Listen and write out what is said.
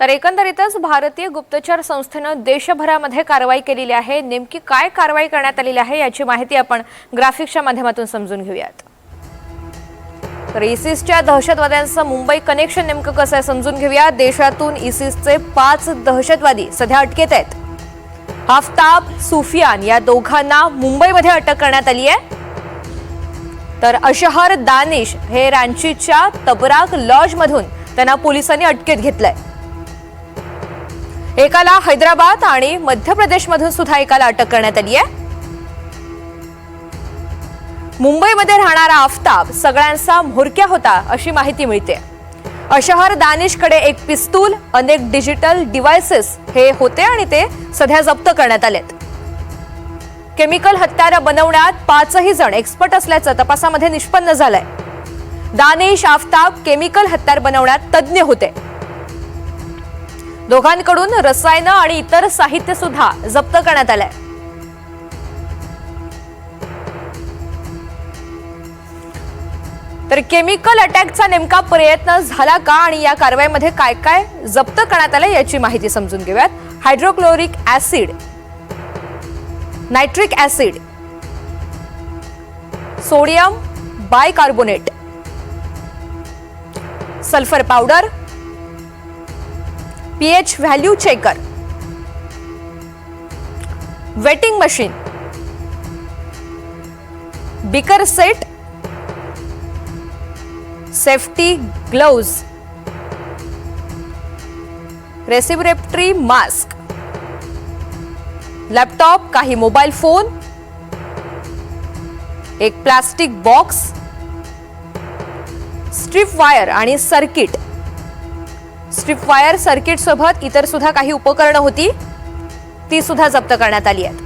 तर एकंदरीतच भारतीय गुप्तचर संस्थेनं देशभरामध्ये कारवाई केलेली आहे. नेमकी काय कारवाई करण्यात आलेली आहे याची माहिती आपण ग्राफिक्सच्या माध्यमातून समजून घेऊयात. तर इसिसच्या दहशतवाद्यांचं मुंबई कनेक्शन नेमकं कसं आहे समजून घेऊया. देशातून इसिसचे पाच दहशतवादी सध्या अटकेत आहेत. आफताब सुफियान या दोघांना मुंबईमध्ये अटक करण्यात आली आहे. तर अशहर दानिश हे रांचीच्या तबराक लॉजमधून त्यांना पोलिसांनी अटकेत घेतलंय. एकाला हैदराबाद आणि मध्य प्रदेशमधून सुद्धा एकाला अटक करण्यात आली आहे. मुंबईमध्ये राहणारा आफताब सगळ्यांचा म्होरक्या होता अशी माहिती मिळते. अशहर दानिशकडे एक पिस्तूल अनेक डिजिटल डिव्हायसेस हे होते आणि ते सध्या जप्त करण्यात आलेत. केमिकल हत्यारं बनवण्यात पाचही जण एक्सपर्ट असल्याचं तपासामध्ये निष्पन्न झालंय. दानिश आफताब केमिकल हत्यार बनवण्यात तज्ज्ञ होते. दोघांकडून रसायनं आणि इतर साहित्य सुद्धा जप्त करण्यात आलंय. तर केमिकल अटॅकचा नेमका प्रयत्न झाला का आणि या कारवाईमध्ये काय काय जप्त करण्यात आलं याची माहिती समजून घेऊयात. Hydrochloric acid nitric acid sodium bicarbonate sulphur powder pH value checker. Weighting machine beaker set safety gloves respiratory mask laptop काही मोबाईल फोन एक प्लास्टिक बॉक्स स्ट्रीप वायर आणि सर्किट स्ट्रीप वायर सर्किट सोबत इतर सुद्धा काही उपकरणं होती ती सुद्धा जप्त करण्यात आली आहेत.